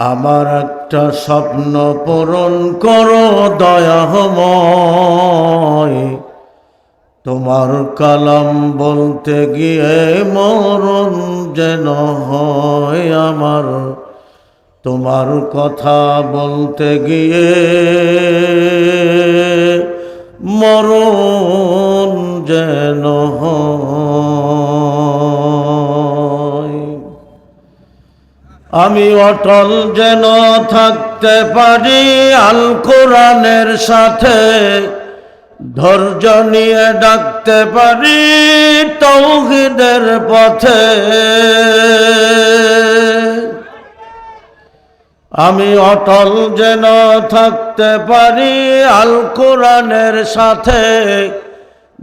আমার একটা স্বপ্ন পূরণ করো দয়াময়। তোমার কালাম বলতে গিয়ে মরণ যেন হয় আমার। তোমার কথা বলতে গিয়ে মরণ যেন হয় আমি অটল যেন থাকতে পারি আল কোরআনের সাথে। ধৈর্য নিয়ে ডাকতে পারি তৌহিদের পথে। আমি অটল যেন থাকতে পারি আল কোরআনের সাথে।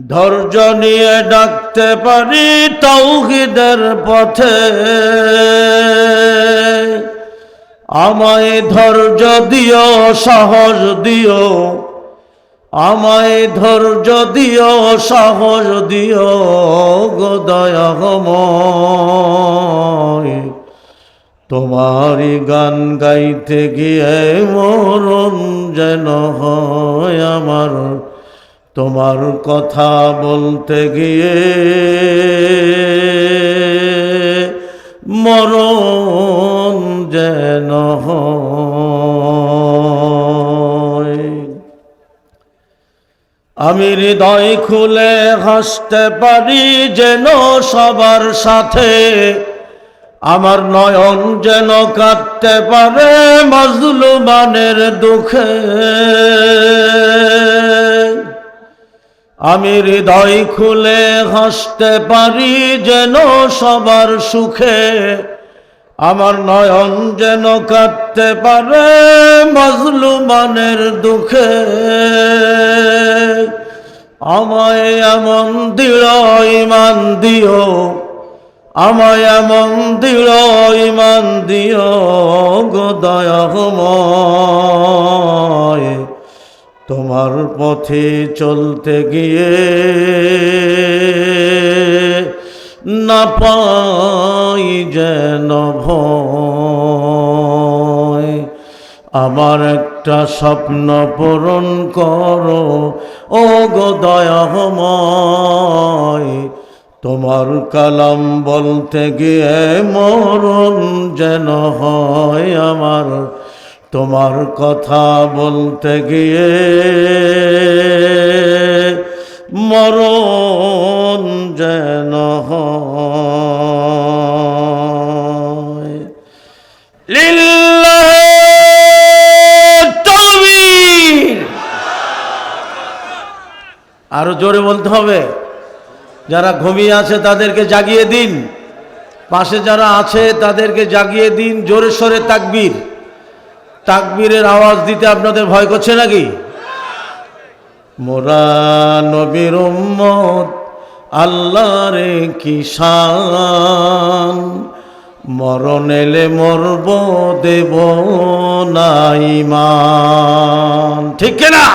ধৈর্য নিয়ে ডাকতে পারি তৌহিদের পথে। আমায় ধৈর্য দিও সহজ দিও। আমায় ধৈর্য দিও, সাহস দিও গোদয়াময় তোমারই গান গাইতে গিয়ে মরণ যেন হয় আমার। তোমার কথা বলতে গিয়ে মরণ যেন আমি হৃদয় খুলে হাসতে পারি যেন সবার সাথে, আমার নয়ন যেন কাঁদতে পারে মজলুমানের দুঃখে। আমি হৃদয় খুলে হাসতে পারি যেন সবার সুখে। আমার নয়ন যেন কাঁদতে পারে মজলুমানের দুঃখে। আমায় এমন দৃঢ় ইমান দিও, আমায় এমন দৃঢ় ইমান দিও গোদয়াময় তোমার পথে চলতে গিয়ে না পাই যেন আমার একটা স্বপ্ন পূরণ করো ও গো দয়াময়। তোমার কালাম বলতে গিয়ে মরণ যেন হয় আমার। তোমার কথা বলতে গিয়ে মরণ যেন আরও জোরে বলতে হবে, যারা ঘুমিয়ে আছে তাদেরকে জাগিয়ে দিন, পাশে যারা আছে তাদেরকে জাগিয়ে দিন, জোরে সোরে তাকবীর। তাকবীরের আওয়াজ দিতে আপনাদের ভয় করছে নাকি? মোরা নবীর উম্মত, আল্লাহরে কিষান মরণ এলে মরব, দেব না ইমান। ঠিক না